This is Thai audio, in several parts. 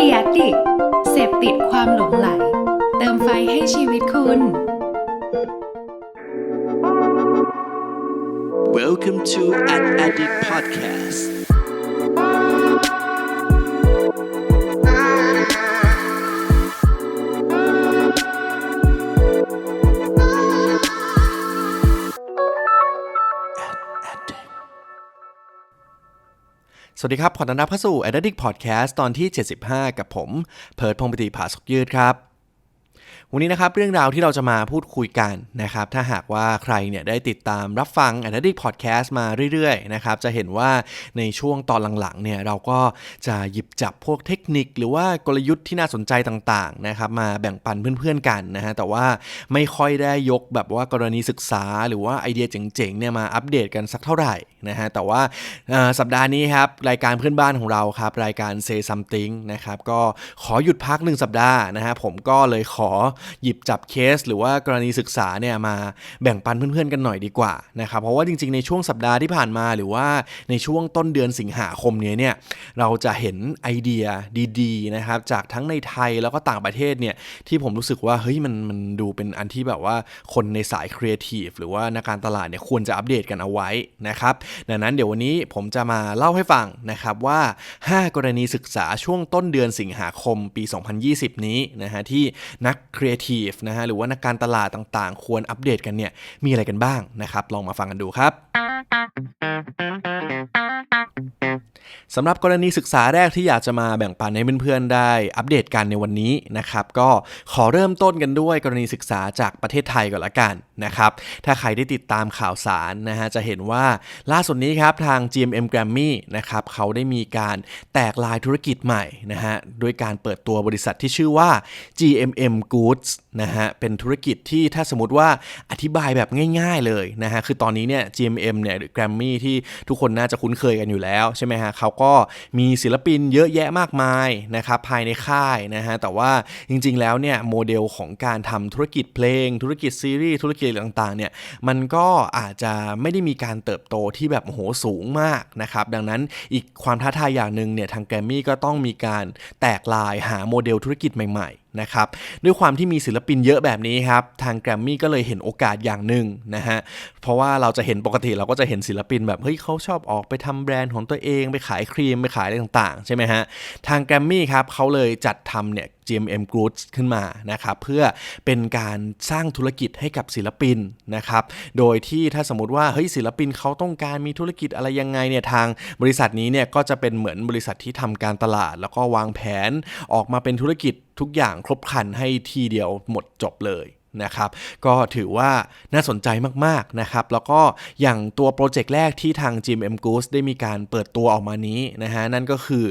เดียดิเสพติดความหลงไหล เติมไฟให้ชีวิตคุณ Welcome to an Addict Podcast. สวัสดีครับ ขอต้อนรับเข้าสู่ Addict Podcast ตอนที่ 75 กับผม เพิร์ดพงศ์ปฏิภาสกยืดครับ วันนี้นะครับเรื่องราวที่เราจะมาพูดคุยกันนะครับ ถ้าหากว่าใครเนี่ยได้ติดตามรับฟัง Addict Podcast มาเรื่อยๆนะครับ จะเห็นว่าในช่วงตอนหลังๆเนี่ยเราก็จะหยิบจับพวกเทคนิค หรือว่ากลยุทธ์ที่น่าสนใจต่างๆนะครับมาแบ่งปันเพื่อนๆกันนะฮะ แต่ว่าไม่ค่อยได้ยกแบบว่ากรณีศึกษา หรือว่าไอเดียเจ๋งๆเนี่ยมาอัปเดตกันสักเท่าไหร่นะฮะแต่ว่าสัปดาห์นี้ครับรายการเพื่อนบ้านของเราครับรายการ Say Something นะครับก็ขอหยุดพักหนึ่งสัปดาห์นะฮะผมก็เลยขอหยิบจับเคส หรือว่ากรณีศึกษาเนี่ยมาแบ่งปันเพื่อนๆกันหน่อยดีกว่านะครับเพราะว่าจริงๆในช่วงสัปดาห์ที่ผ่านมา หรือว่าในช่วงต้นเดือนสิงหาคมนี้เนี่ยเราจะเห็นไอเดียดีๆนะครับจากทั้งในไทยแล้วก็ต่างประเทศเนี่ยที่ผมรู้สึกว่าเฮ้ยมันมันดูเป็นอันที่แบบว่าคนในสายครีเอทีฟหรือว่านักการตลาดเนี่ยควรจะอัปเดตกันเอาไว้นะครับดังนั้นเดี๋ยววันนี้ผมจะมาเล่าให้ฟังนะครับว่า 5 กรณีศึกษาช่วงต้นเดือนสิงหาคมปี 2020 นี้นะฮะที่นักครีเอทีฟนะฮะหรือว่านักการตลาดต่างๆ ควรอัปเดตกันเนี่ยมีอะไรกันบ้างนะครับ ลองมาฟังกันดูครับสำหรับกรณีศึกษาแรกที่อยากจะมาแบ่งปันให้เพื่อนๆได้อัปเดตกันในวันนี้นะครับ ก็ขอเริ่มต้นกันด้วยกรณีศึกษาจากประเทศไทยก่อนละกัน นะครับ ถ้าใครได้ติดตามข่าวสารนะฮะจะเห็นว่าล่าสุดนี้ครับทาง GMM Grammy นะครับเขาได้มีการแตกลายธุรกิจใหม่นะฮะด้วยการเปิดตัวบริษัทที่ชื่อว่า GMM Goods นะฮะเป็นธุรกิจที่ถ้าสมมติว่าอธิบายแบบง่ายๆเลยนะฮะคือตอนนี้เนี่ย GMM เนี่ยหรือ Grammy ที่ทุกคนน่าจะคุ้นเคยกันอยู่แล้วใช่ไหมฮะเขาก็มีศิลปินเยอะแยะมากมายนะครับภายในค่ายนะฮะแต่ว่าจริงๆแล้วเนี่ยโมเดลของการทำธุรกิจเพลง ธุรกิจซีรีส์ธุรกิจต่างๆเนี่ยมันก็อาจจะไม่ได้มีการเติบโตที่แบบโอ้โหสูงมากนะครับดังนั้นอีกความท้าทายอย่างหนึ่งเนี่ยทางแกรมมี่ก็ต้องมีการแตกลายหาโมเดลธุรกิจใหม่ๆนะครับด้วยความที่มีศิลปินเยอะแบบนี้ครับทางแกรมมี่ก็เลยเห็นโอกาสอย่างหนึ่งนะฮะเพราะว่าเราจะเห็นปกติเราก็จะเห็นศิลปินแบบเฮ้ยเขาชอบออกไปทำแบรนด์ของตัวเองไปขายครีมไปขายอะไรต่างๆใช่ไหมฮะทางแกรมมี่ครับเขาเลยจัดทำเนี่ย GMM Group ขึ้นมานะครับเพื่อเป็นการสร้างธุรกิจให้กับศิลปินนะครับโดยที่ถ้าสมมติว่าเฮ้ยศิลปินเขาต้องการมีธุรกิจอะไรยังไงเนี่ยทางบริษัทนี้เนี่ยก็จะเป็นเหมือนบริษัทที่ทำการตลาด แล้วก็วางแผนออกมาเป็นธุรกิจทุกอย่างครบครันให้ทีเดียวหมดจบเลย นะครับก็ถือว่าน่าสนใจมากๆนะครับแล้วก็อย่างตัวโปรเจกต์แรกที่ทาง GMM Goose ได้มีการเปิดตัวออกมานี้นะฮะนั่นก็คือ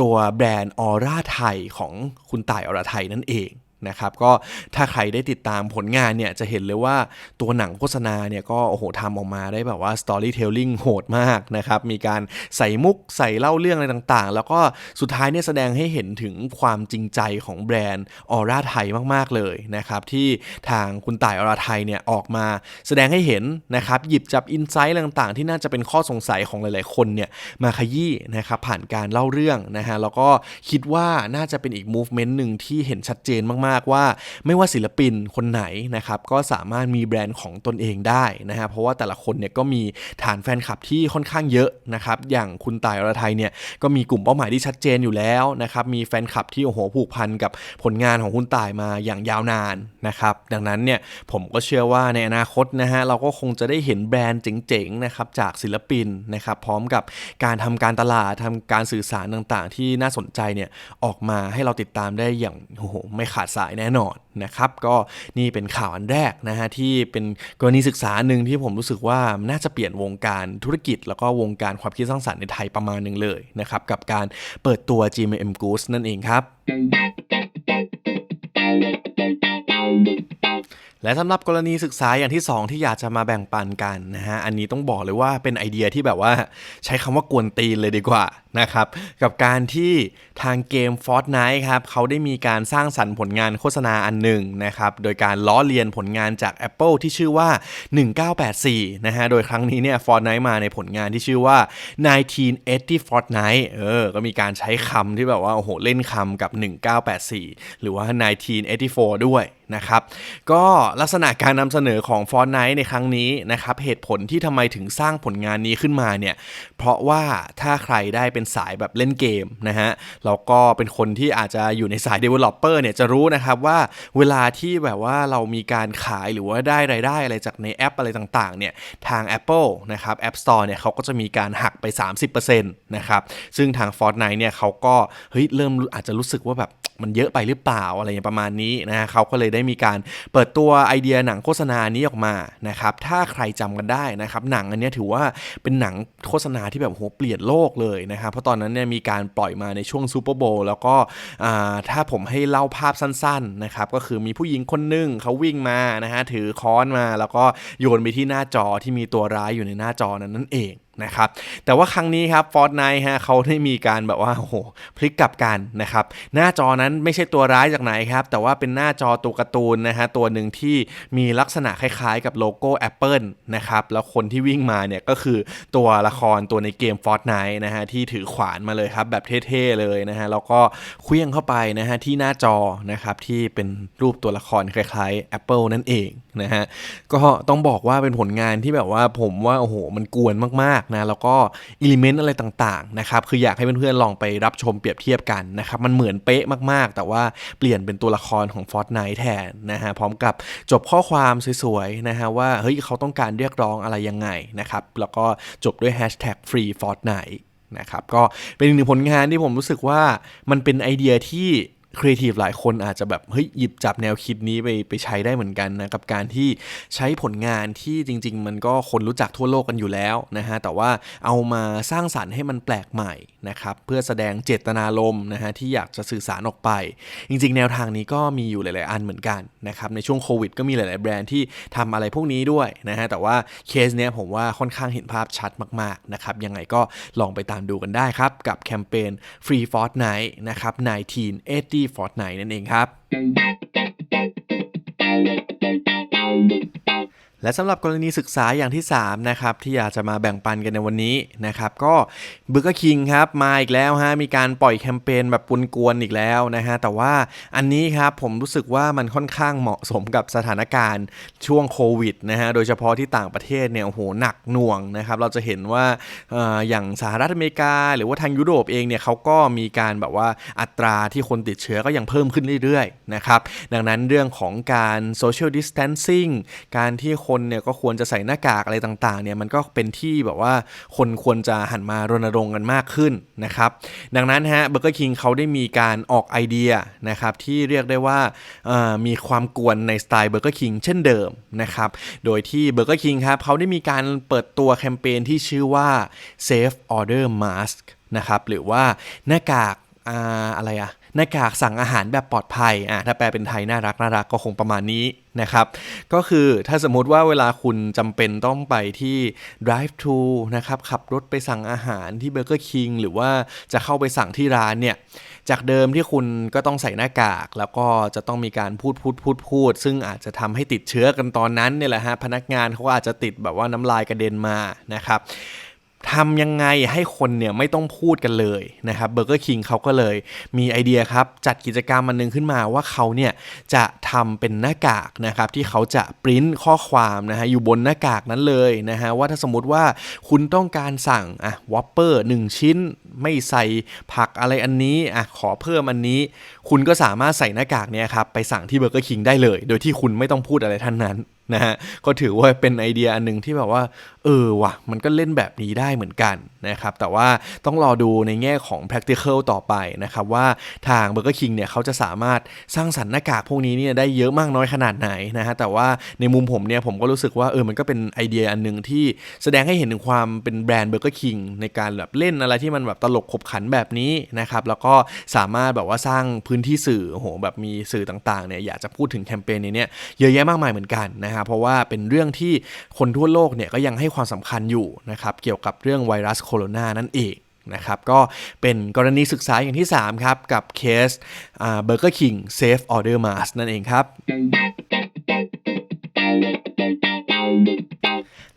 ตัวแบรนด์ออร่าไทยของคุณต่ายออร่าไทยนั่นเอง นะครับก็ถ้าใครได้ติดตามผลงานเนี่ยจะเห็นเลยว่าตัวหนังโฆษณาเนี่ยก็โอ้โหทำออกมาได้แบบว่า storytelling โหดมากนะครับมีการใส่มุกใส่เล่าเรื่องอะไรต่างๆ แล้วก็สุดท้ายเนี่ยแสดงให้เห็นถึงความจริงใจของแบรนด์ออร่าไทยมากๆเลยนะครับที่ทางคุณต่ายออร่าไทยเนี่ยออกมาแสดงให้เห็นนะครับหยิบจับอินไซต์ต่างๆ ที่น่าจะเป็นข้อสงสัยของหลายๆ คนเนี่ยมาขยี้นะครับผ่านการเล่าเรื่องนะฮะแล้วก็คิดว่าน่าจะเป็นอีก movement หนึ่งที่เห็นชัดเจนมากๆว่าไม่ว่าศิลปินคนไหนนะครับก็สามารถมีแบรนด์ของตนเองได้นะฮะเพราะว่าแต่ละคนเนี่ยก็มีฐานแฟนคลับที่ค่อนข้างเยอะนะครับอย่างคุณตายอรไทยเนี่ยก็มีกลุ่มเป้าหมายที่ชัดเจนอยู่แล้วนะครับมีแฟนคลับที่โอ้โหผูกพันกับผลงานของคุณตายมาอย่างยาวนานนะครับดังนั้นเนี่ยผมก็เชื่อว่าในอนาคตนะฮะเราก็คงจะได้เห็นแบรนด์เจ๋งๆนะครับจากศิลปินนะครับพร้อมกับการทำการตลาดทำการสื่อสารต่างๆ ที่น่าสนใจเนี่ยออกมาให้เราติดตามได้อย่างโอ้โหไม่ขาดสายแน่นอนนะครับ ก็นี่เป็นข่าวอันแรกนะฮะที่เป็นกรณีศึกษาหนึ่งที่ผมรู้สึกว่าน่าจะเปลี่ยนวงการธุรกิจ แล้วก็วงการความคิดสร้างสรรค์ในไทยประมาณหนึ่งเลยนะครับ กับการเปิดตัว GMM Goose นั่นเองครับและสำหรับกรณีศึกษาอย่างที่ 2 ที่อยากจะมาแบ่งปันกันนะฮะ อันนี้ต้องบอกเลยว่าเป็นไอเดียที่แบบว่าใช้คำว่ากวนตีนเลยดีกว่า นะครับกับการที่ทางเกม Fortnite ครับเขาได้มีการสร้างสรรค์ผลงานโฆษณาอันหนึ่งนะครับโดยการล้อเลียนผลงานจาก Apple ที่ชื่อว่า 1984 นะฮะโดยครั้งนี้เนี่ย Fortnite มาในผลงานที่ชื่อว่า 1980 Fortnite เออก็มีการใช้คำที่แบบว่าโอ้โหเล่นคำกับ 1984 หรือว่า 1984 ด้วยนะครับก็ลักษณะการนำเสนอของ Fortnite ในครั้งนี้นะครับเหตุผลที่ทำไมถึงสร้างผลงานนี้ขึ้นมาเนี่ยเพราะว่าถ้าใครได้เป็นสายแบบเล่นเกมนะฮะแล้วก็เป็นคนที่อาจจะอยู่ในสาย Developer เนี่ยจะรู้นะครับว่าเวลาที่แบบว่าเรามีการขายหรือว่าได้รายได้อะไรจากในแอปอะไรต่างๆเนี่ยทาง Apple นะครับ App Store เนี่ยเขาก็จะมีการหักไป 30%นะครับซึ่งทาง Fortnite เนี่ยเขาก็เฮ้ยเริ่มอาจจะรู้สึกว่าแบบ มันเยอะไปหรือเปล่าอะไรอย่างประมาณนี้นะฮะเขาก็เลยได้มีการเปิดตัวไอเดียหนังโฆษณานี้ออกมานะครับถ้าใครจำกันได้นะครับหนังอันนี้ถือว่าเป็นหนังโฆษณาที่แบบโหเปลี่ยนโลกเลยนะครับเพราะตอนนั้นเนี่ยมีการปล่อยมาในช่วงซูเปอร์โบว์แล้วก็อ่าถ้าผมให้เล่าภาพสั้นๆนะครับก็คือมีผู้หญิงคนหนึ่งเขาวิ่งมานะฮะถือค้อนมาแล้วก็โยนไปที่หน้าจอที่มีตัวร้ายอยู่ในหน้าจอนั้นนั่นเอง นะครับแต่ว่าครั้งนี้ครับ Fortnite ฮะเขาได้มีการแบบว่าโอ้โหพลิกกลับกันนะครับหน้าจอนั้นไม่ใช่ตัวร้ายจากไหนครับ แต่ว่าเป็นหน้าจอตัวการ์ตูนนะฮะตัวหนึ่งที่มีลักษณะคล้ายๆ กับโลโก้ Apple นะครับแล้วคนที่วิ่งมาเนี่ยก็คือตัวละครตัวในเกม Fortnite นะฮะที่ถือขวานมาเลยครับแบบเท่ๆเลยนะฮะแล้วก็เคลื่องเข้าไปนะฮะที่หน้าจอนะครับที่เป็นรูปตัวละครคล้ายๆ Apple นั่นเองนะฮะก็ต้องบอกว่าเป็นผลงานที่แบบว่าผมว่าโอ้โหมันกวนมากนะแล้วก็อิเลเมนต์อะไรต่างๆนะครับคืออยากให้เพื่อนๆลองไปรับชมเปรียบเทียบกันนะครับมันเหมือนเป๊ะมากๆ แต่ว่าเปลี่ยนเป็นตัวละครของ Fortnite แทนนะฮะพร้อมกับจบข้อความสวยๆนะฮะว่าเฮ้ยเขาต้องการเรียกร้องอะไรยังไงนะครับแล้วก็จบด้วย Hashtag Free Fortnite นะครับก็เป็นอีกหนึ่งผลงานที่ผมรู้สึกว่ามันเป็นไอเดียที่ ครีเอทีฟหลายคนอาจจะแบบเฮ้ยหยิบจับแนวคิดนี้ไปไปใช้ได้เหมือนกันนะกับการที่ใช้ผลงานที่จริง ๆ มันก็คนรู้จักทั่วโลกกันอยู่แล้วนะฮะแต่ว่าเอามาสร้างสรรค์ให้มันแปลกใหม่นะครับเพื่อแสดงเจตนารมณ์นะฮะที่อยากจะสื่อสารออกไป จริง ๆ แนวทางนี้ก็มีอยู่หลาย ๆ อันเหมือนกันนะครับในช่วงโควิดก็มีหลาย ๆ แบรนด์ที่ทำอะไรพวกนี้ด้วยนะฮะแต่ว่าเคสเนี้ยผมว่าค่อนข้างเห็นภาพชัดมาก ๆ นะครับยังไงก็ลองไปตามดูกันได้ครับกับแคมเปญ Free Fortnite นะครับ1980 Fortnite นั่นเองครับ และสำหรับกรณีศึกษาอย่างที่3นะครับที่อยากจะมาแบ่งปันกันในวันนี้นะครับก็เบ r ร์ e r คิงครับมาอีกแล้วฮะมีการปล่อยแคมเปญแบบปุนกวนอีกแล้วนะฮะแต่ว่าอันนี้ครับผมรู้สึกว่ามันค่อนข้างเหมาะสมกับสถานการณ์ช่วงโควิดนะฮะโดยเฉพาะที่ต่างประเทศเนี่ยโอ้โหหนักหน่วงนะครับเราจะเห็นว่าอออย่างสหรัฐอเมริกา หรือว่าทางยุโรปเองเนี่ยเขาก็มีการแบบว่าอัตราที่คนติดเชื้อก็ยังเพิ่มขึ้นเรื่อยๆนะครับดังนั้นเรื่องของการ social distancing การที่คนนเนี่ยก็ควรจะใส่หน้ากากอะไรต่างๆเนี่ยมันก็เป็นที่แบบว่าคนควรจะหันมารณรงค์กันมากขึ้นนะครับ ดังนั้นฮะเบอร์เกอร์คิงเขาได้มีการออกไอเดียนะครับที่เรียกได้ว่ามีความกวนในสไตล์เบอร์เกอร์คิงเช่นเดิมนะครับ โดยที่เบอร์เกอร์คิงครับเขาได้มีการเปิดตัวแคมเปญที่ชื่อว่า Safe Order Mask นะครับหรือว่าหน้ากากอาอะไรอะ หน้ากากสั่งอาหารแบบปลอดภัยอะถ้าแปลเป็นไทยน่ารักน่ารักก็คงประมาณนี้นะครับก็คือถ้าสมมุติว่าเวลาคุณจำเป็นต้องไปที่ drive thru นะครับขับรถไปสั่งอาหารที่ Burger King หรือว่าจะเข้าไปสั่งที่ร้านเนี่ยจากเดิมที่คุณก็ต้องใส่หน้ากาก แล้วก็จะต้องมีการพูดพูดพูดพูด ซึ่งอาจจะทำให้ติดเชื้อกันตอนนั้นเนี่ยแหละฮะพนักงานเขาก็อาจจะติดแบบว่าน้ำลายกระเด็นมานะครับ ทำยังไงให้คนเนี่ยไม่ต้องพูดกันเลยนะครับเบอร์เกอร์คิงเขาก็เลยมีไอเดียครับ จัดกิจกรรมมันนึงขึ้นมาว่าเขาเนี่ยจะทำเป็นหน้ากากนะครับที่เขาจะปริ้นข้อความนะฮะอยู่บนหน้ากากนั้นเลยนะฮะว่าถ้าสมมติว่าคุณต้องการสั่งอะวอปเปอร์หนึ่งชิ้น ไม่ใส่ผักอะไรอันนี้อะขอเพิ่มอันนี้ คุณก็สามารถใส่หน้ากากเนี่ยครับไปสั่งที่เบอร์เกอร์คิงได้เลย โดยที่คุณไม่ต้องพูดอะไรท่านนั้น นะฮะก็ถือว่าเป็นไอเดียอันหนึ่งที่แบบว่า เออว่ะ มันก็เล่นแบบนี้ได้เหมือนกันนะครับ แต่ว่าต้องรอดูในแง่ของ practical ต่อไปนะครับว่าทาง Burger King เนี่ยเขาจะสามารถสร้างสรรค์หน้ากากพวกนี้เนี่ยได้เยอะมากน้อยขนาดไหนนะฮะแต่ว่าในมุมผมเนี่ยผมก็รู้สึกว่าเออมันก็เป็นไอเดียอันหนึ่งที่แสดงให้เห็นถึงความเป็นแบรนด์ Burger King ในการแบบเล่นอะไรที่มันแบบตลกขบขันแบบนี้นะครับแล้วก็สามารถแบบว่าสร้างพื้นที่สื่อโอ้โหแบบมีสื่อต่างๆเนี่ยอยากจะพูดถึงแคมเปญนี้เนี่ยเยอะแยะมากมายเหมือนกันนะฮะเพราะว่าเป็นเรื่องที่คนทั่วโลกเนี่ยก็ยังให้ความสำคัญอยู่นะครับเกี่ยวกับเรื่องไวรัสโคโรนานั่นเองนะครับก็เป็นกรณีศึกษาอย่างที่ 3 ครับ กับเคสเบอร์เกอร์คิงเซฟออเดอร์มาสนั่นเองครับ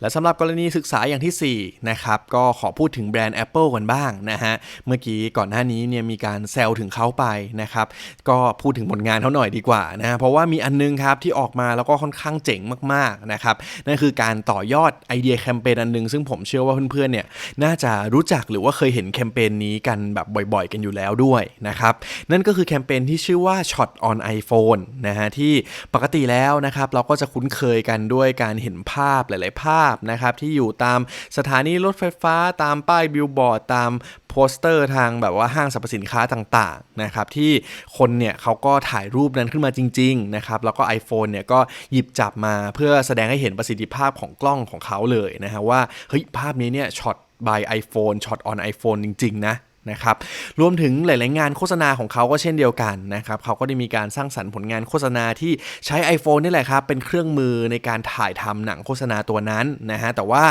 และสำหรับกรณีศึกษาอย่างที่ 4 นะครับ ก็ขอพูดถึงแบรนด์ Apple กันบ้างนะฮะ เมื่อกี้ก่อนหน้านี้เนี่ยมีการแซวถึงเขาไปนะครับ ก็พูดถึงผลงานเขาหน่อยดีกว่านะ เพราะว่ามีอันนึงครับที่ออกมาแล้วก็ค่อนข้างเจ๋งมากๆนะครับ นั่นคือการต่อยอดไอเดียแคมเปญอันนึง ซึ่งผมเชื่อว่าเพื่อนๆเนี่ยน่าจะรู้จักหรือว่าเคยเห็นแคมเปญนี้กันแบบบ่อย ๆ กันอยู่แล้วด้วยนะครับ นั่นก็คือแคมเปญที่ชื่อว่า Shot on iPhone นะฮะที่ปกติแล้วนะครับเราก็จะคุ้นเคยกันด้วยการเห็นภาพหลาย ๆ ภาพนะครับที่อยู่ตามสถานีรถไฟฟ้า ตามป้ายบิลบอร์ดตามโปสเตอร์ทางแบบว่าห้างสรรพสินค้าต่างๆนะครับที่คนเนี่ยเขาก็ถ่ายรูปนั้นขึ้นมาจริงๆนะครับแล้วก็ iPhone เนี่ยก็หยิบจับมาเพื่อแสดงให้เห็นประสิทธิภาพของกล้องของเขาเลยนะฮะว่าเฮ้ยภาพนี้เนี่ยช็อต by iPhone ช็อต on iPhone จริง ๆ นะ นะครับรวมถึงหลาย ๆ งานโฆษณาของเขาก็เช่นเดียวกันนะครับเขาก็ได้มีการสร้างสรรค์ผลงานโฆษณาที่ใช้ iPhone นี่แหละครับเป็นเครื่องมือในการถ่ายทำหนังโฆษณาตัวนั้นนะฮะแต่ว่า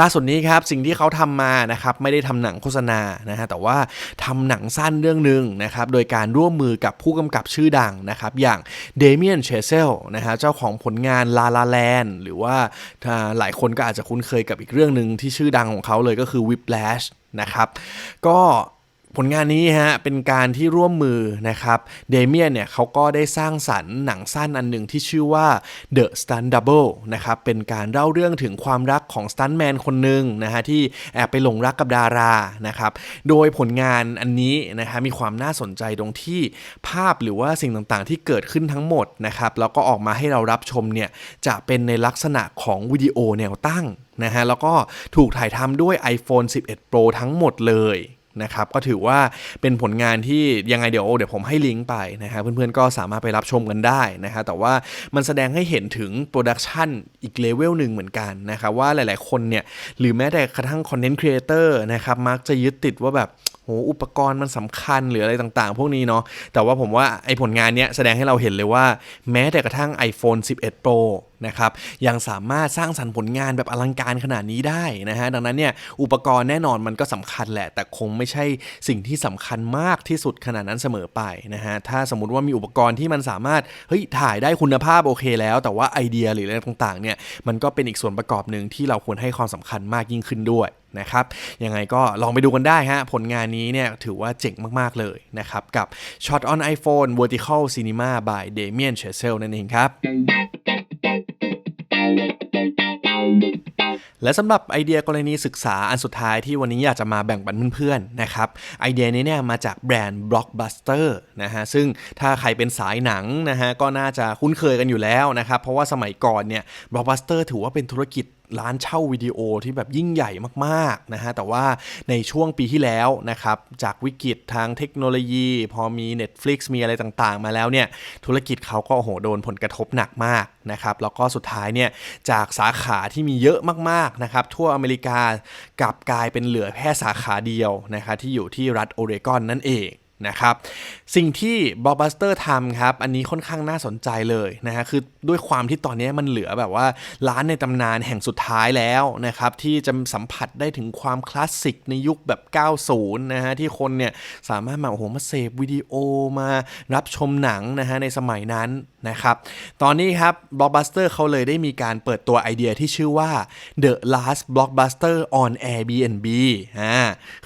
ล่าสุดนี้ครับสิ่งที่เขาทำมานะครับไม่ได้ทำหนังโฆษณานะฮะแต่ว่าทำหนังสั้นเรื่องหนึ่งนะครับโดยการร่วมมือกับผู้กำกับชื่อดังนะครับอย่างเดเมียนเชเซลนะฮะเจ้าของผลงาน La La Land หรือว่าถ้าหลายคนก็อาจจะคุ้นเคยกับอีกเรื่องหนึ่งที่ชื่อดังของเขาเลยก็คือ Whiplash นะครับก็ ผลงานนี้ฮะเป็นการที่ร่วมมือนะครับเดเมียนเนี่ยเขาก็ได้สร้างสรรค์หนังสั้นอันหนึ่งที่ชื่อว่า The Stunt Double นะครับเป็นการเล่าเรื่องถึงความรักของสตันแมนคนหนึ่งนะฮะที่แอบไปหลงรักกับดารานะครับโดยผลงานอันนี้นะฮะมีความน่าสนใจตรงที่ภาพหรือว่าสิ่งต่างๆ ที่เกิดขึ้นทั้งหมดนะครับแล้วก็ออกมาให้เรารับชมเนี่ยจะเป็นในลักษณะของวิดีโอแนวตั้งนะฮะแล้วก็ถูกถ่ายทำด้วย iPhone 11 Pro ทั้งหมดเลย นะครับก็ถือว่าเป็นผลงานที่ยังไงเดี๋ยวเดี๋ยวผมให้ลิงก์ไปนะฮะเพื่อนๆก็สามารถไปรับชมกันได้นะฮะแต่ว่ามันแสดงให้เห็นถึงโปรดักชันอีกเลเวลหนึ่งเหมือนกันนะครับว่าหลายๆคนเนี่ยหรือแม้แต่กระทั่งคอนเทนต์ครีเอเตอร์นะครับมักจะยึดติดว่าแบบโหอุปกรณ์มันสำคัญหรืออะไรต่างๆ พวกนี้เนาะแต่ว่าผมว่าไอผลงานเนี้ยแสดงให้เราเห็นเลยว่า แม้แต่กระทั่ง iPhone 11 Pro นะครับยังสามารถสร้างสรรค์ผลงานแบบอลังการขนาดนี้ได้นะฮะดังนั้นเนี่ยอุปกรณ์แน่นอนมันก็สำคัญแหละ แต่คงไม่ใช่สิ่งที่สำคัญมากที่สุดขนาดนั้นเสมอไปนะฮะถ้าสมมติว่ามีอุปกรณ์ที่มันสามารถเฮ้ยถ่ายได้คุณภาพโอเคแล้ว แต่ว่าไอเดียหรืออะไรต่างๆเนี่ยมันก็เป็นอีกส่วนประกอบหนึ่งที่เราควรให้ความสำคัญมากยิ่งขึ้นด้วยนะครับยังไงก็ลองไปดูกันได้ฮะ ผลงานนี้เนี่ยถือว่าเจ๋งมาก ๆ เลยนะครับ กับ Shot on iPhone Vertical Cinema by Damien Chazelle นั่นเองครับ และสำหรับไอเดียกรณีศึกษาอันสุดท้ายที่วันนี้อยากจะมาแบ่งปันเพื่อนๆนะครับไอเดียนี้เนี่ยมาจากแบรนด์ Blockbuster นะฮะซึ่งถ้าใครเป็นสายหนังนะฮะก็น่าจะคุ้นเคยกันอยู่แล้วนะครับเพราะว่าสมัยก่อนเนี่ย Blockbuster ถือว่าเป็นธุรกิจร้านเช่าวิดีโอที่แบบยิ่งใหญ่มากๆนะฮะแต่ว่าในช่วงปีที่แล้วนะครับจากวิกฤตทางเทคโนโลยี พอมี Netflix มีอะไรต่างๆ มาแล้วเนี่ยธุรกิจเขาก็โอ้โหโดนผลกระทบหนักมากนะครับแล้วก็สุดท้ายเนี่ยจากสาขาที่มีเยอะมากๆนะครับทั่วอเมริกากลับกลายเป็นเหลือแค่สาขาเดียวนะครับที่อยู่ที่รัฐโอเรกอนนั่นเอง นะครับสิ่งที่บอ k บัสเตอร์ทำครับ อันนี้ค่อนข้างน่าสนใจเลยนะฮะคือด้วยความที่ตอนนี้มันเหลือแบบว่าร้านในตำนานแห่งสุดท้ายแล้วนะครับ ที่จะสัมผัสได้ถึงความคลาสสิกในยุคแบบ 90 นะฮะ ที่คนเนี่ยสามารถมาโอ้โหมาเสพวิดีโอมารับชมหนังนะฮะในสมัยนั้น นะครับ ตอนนี้ครับ Blockbuster เขาเลยได้มีการเปิดตัวไอเดียที่ชื่อว่า The Last Blockbuster on Airbnb อ่า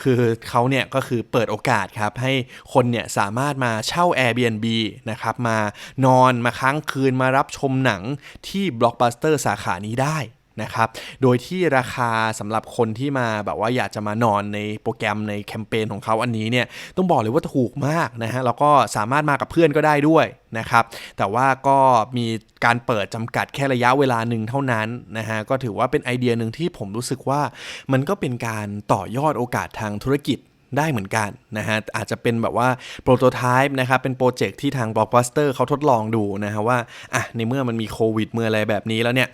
คือเขาเนี่ยก็คือเปิดโอกาสครับ ให้คนเนี่ยสามารถมาเช่า Airbnb นะครับ มานอนมาค้างคืนมารับชมหนังที่ Blockbuster สาขานี้ได้ นะครับ โดยที่ราคาสำหรับคนที่มาแบบว่าอยากจะมานอนในโปรแกรมในแคมเปญของเขาอันนี้เนี่ยต้องบอกเลยว่าถูกมากนะฮะแล้วก็สามารถมากับเพื่อนก็ได้ด้วยนะครับ แต่ว่าก็มีการเปิดจำกัดแค่ระยะเวลาหนึ่งเท่านั้นนะฮะก็ถือว่าเป็นไอเดียหนึ่งที่ผมรู้สึกว่ามันก็เป็นการต่อยอดโอกาสทางธุรกิจ ได้เหมือนกันนะฮะอาจจะเป็นแบบว่าโปรโตไทป์นะครับเป็นโปรเจกต์ที่ทาง Blockbuster เขาทดลองดูนะฮะว่าอะในเมื่อมันมีโควิดเมื่ออะไรแบบนี้แล้วเนี่ย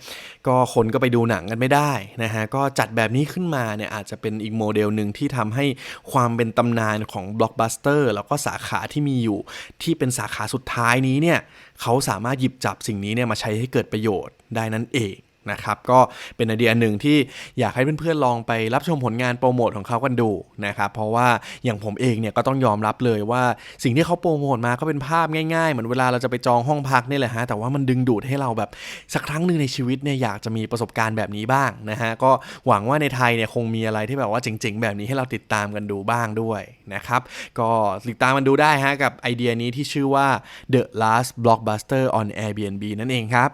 ก็คนก็ไปดูหนังกันไม่ได้นะฮะก็จัดแบบนี้ขึ้นมาเนี่ยอาจจะเป็นอีกโมเดลหนึ่งที่ทำให้ความเป็นตำนานของ Blockbuster แล้วก็สาขาที่มีอยู่ ที่เป็นสาขาสุดท้ายนี้เนี่ยเขาสามารถหยิบจับสิ่งนี้เนี่ยมาใช้ให้เกิดประโยชน์ได้นั่นเอง นะครับก็เป็นไอเดียหนึ่งที่อยากให้เพื่อนๆลองไปรับชมผลงานโปรโมทของเขากันดูนะครับเพราะว่าอย่างผมเองเนี่ยก็ต้องยอมรับเลยว่าสิ่งที่เขาโปรโมทมาก็เป็นภาพง่ายๆ เหมือนเวลาเราจะไปจองห้องพักนี่แหละฮะแต่ว่ามันดึงดูดให้เราแบบสักครั้งหนึ่งในชีวิตเนี่ยอยากจะมีประสบการณ์แบบนี้บ้างนะฮะก็หวังว่าในไทยเนี่ยคงมีอะไรที่แบบว่าเจ๋งๆ แบบนี้ให้เราติดตามกันดูบ้างด้วยนะครับก็ติดตามมันดูได้ฮะกับไอเดียนี้ที่ชื่อว่า The Last Blockbuster on Airbnb นั่นเองครับ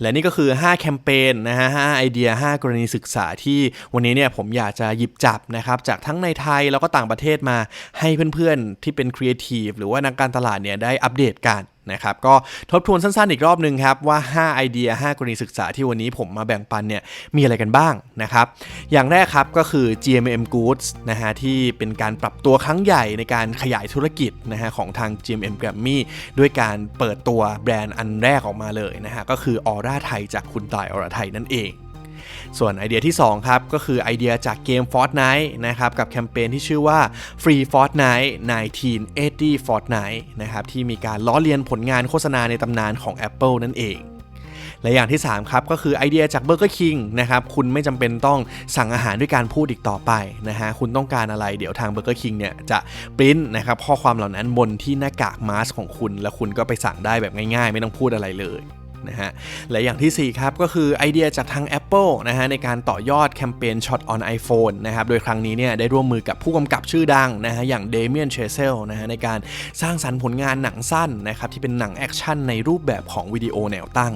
และนี่ก็คือ 5 แคมเปญนะฮะ 5 ไอเดีย 5 กรณีศึกษาที่วันนี้เนี่ยผมอยากจะหยิบจับนะครับจากทั้งในไทยแล้วก็ต่างประเทศมาให้เพื่อนๆที่เป็นครีเอทีฟหรือว่านักการตลาดเนี่ยได้อัปเดตกัน นะครับก็ทบทวนสั้นๆอีกรอบหนึ่งครับว่า 5 ไอเดีย 5 กรณีศึกษาที่วันนี้ผมมาแบ่งปันเนี่ยมีอะไรกันบ้างนะครับอย่างแรกครับก็คือ GMM Goods นะฮะที่เป็นการปรับตัวครั้งใหญ่ในการขยายธุรกิจนะฮะของทาง GMM Grammy ด้วยการเปิดตัวแบรนด์อันแรกออกมาเลยนะฮะก็คือออร่าไทยจากคุณตายออร่าไทยนั่นเอง ส่วนไอเดียที่ 2 ครับ ก็คือไอเดียจากเกม Fortnite นะครับ กับแคมเปญที่ชื่อว่า Free Fortnite 1980 Fortnite นะครับ ที่มีการล้อเลียนผลงานโฆษณาในตำนานของ Apple นั่นเองและอย่างที่ 3 ครับ ก็คือไอเดียจาก Burger King นะครับ คุณไม่จำเป็นต้องสั่งอาหารด้วยการพูดอีกต่อไปนะฮะ คุณต้องการอะไรเดี๋ยวทาง Burger King เนี่ย จะปริ้นนะครับข้อความเหล่านั้นบนที่หน้ากากมาสของคุณ แล้วคุณก็ไปสั่งได้แบบง่ายๆ ไม่ต้องพูดอะไรเลย นะฮะ และอย่างทีสี่ 4 ครับ ก็คือไอเดียจากทาง Apple นะฮะในการต่อยอดแคมเปญช็อตออนไอโฟนนะครับ โดยครั้งนี้เนี่ยได้ร่วมมือกับผู้กำกับชื่อดังนะฮะอย่างเดเมียนเชเซลนะฮะในการสร้างสรรค์ผลงานหนังสั้นนะครับที่เป็นหนังแอคชั่นในรูปแบบของวิดีโอแนวตั้ง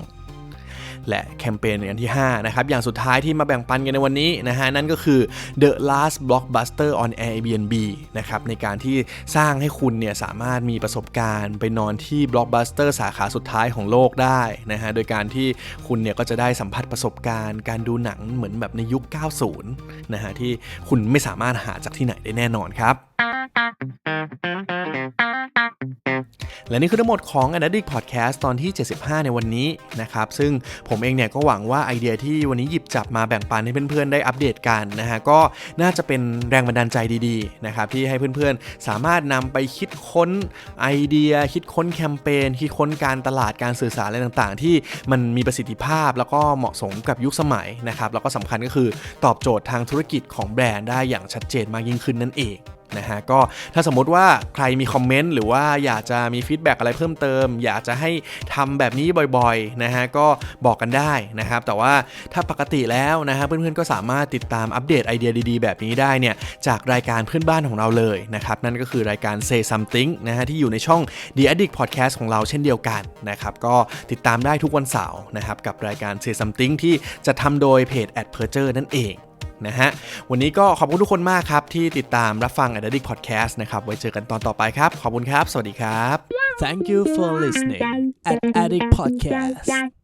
และแคมเปญอันที่ 5 นะครับ อย่างสุดท้ายที่มาแบ่งปันกันในวันนี้นะฮะ นั่นก็คือ The Last Blockbuster on Airbnb นะครับ ในการที่สร้างให้คุณเนี่ยสามารถมีประสบการณ์ไปนอนที่ Blockbuster สาขาสุดท้ายของโลกได้นะฮะ โดยการที่คุณเนี่ยก็จะได้สัมผัสประสบการณ์ การดูหนังเหมือนแบบในยุค 90 นะฮะ ที่คุณไม่สามารถหาจากที่ไหนได้แน่นอนครับ และนี่คือทั้งหมดของ a n a d i c Podcast ตอนที่ 75 ในวันนี้นะครับ ซึ่งผมเองเนี่ยก็หวังว่าไอเดียที่วันนี้หยิบจับมาแบ่งปันให้เพื่อนๆได้อัปเดตกันนะฮะก็น่าจะเป็นแรงบันดาลใจดีๆนะครับที่ให้เพื่อนๆ สามารถนำไปคิดค้นไอเดีย คิดค้นแคมเปญคิดค้นการตลาดการสื่อสารอะไรต่างๆ ที่มันมีประสิทธิภาพแล้วก็เหมาะสมกับยุคสมัยนะครับแล้วก็สำคัญก็คือตอบโจทย์ทางธุรกิจของแบรนด์ได้อย่างชัดเจนมากยิ่งขึ้นนั่นเอง นะฮะก็ถ้าสมมติว่าใครมีคอมเมนต์หรือว่าอยากจะมีฟีดแบ็กอะไรเพิ่มเติม อยากจะให้ทำแบบนี้บ่อยๆนะฮะก็บอกกันได้นะครับแต่ว่าถ้าปกติแล้วนะฮะเพื่อนๆก็สามารถติดตามอัปเดตไอเดียดีๆ แบบนี้ได้เนี่ยจากรายการเพื่อนบ้านของเราเลยนะครับนั่นก็คือรายการ Say Something นะฮะที่อยู่ในช่อง The Addict Podcast ของเราเช่นเดียวกันนะครับก็ติดตามได้ทุกวันเสาร์นะครับกับรายการ Say Something ที่จะทำโดยเพจ a d p e r t u r นั่นเอง นะฮะ วันนี้ก็ขอบคุณทุกคนมากครับ ที่ติดตามรับฟัง a d d i c t Podcast นะครับ ไว้เจอกันตอนต่อไปครับ ขอบคุณครับ สวัสดีครับ Thank you for listening at Addict Podcast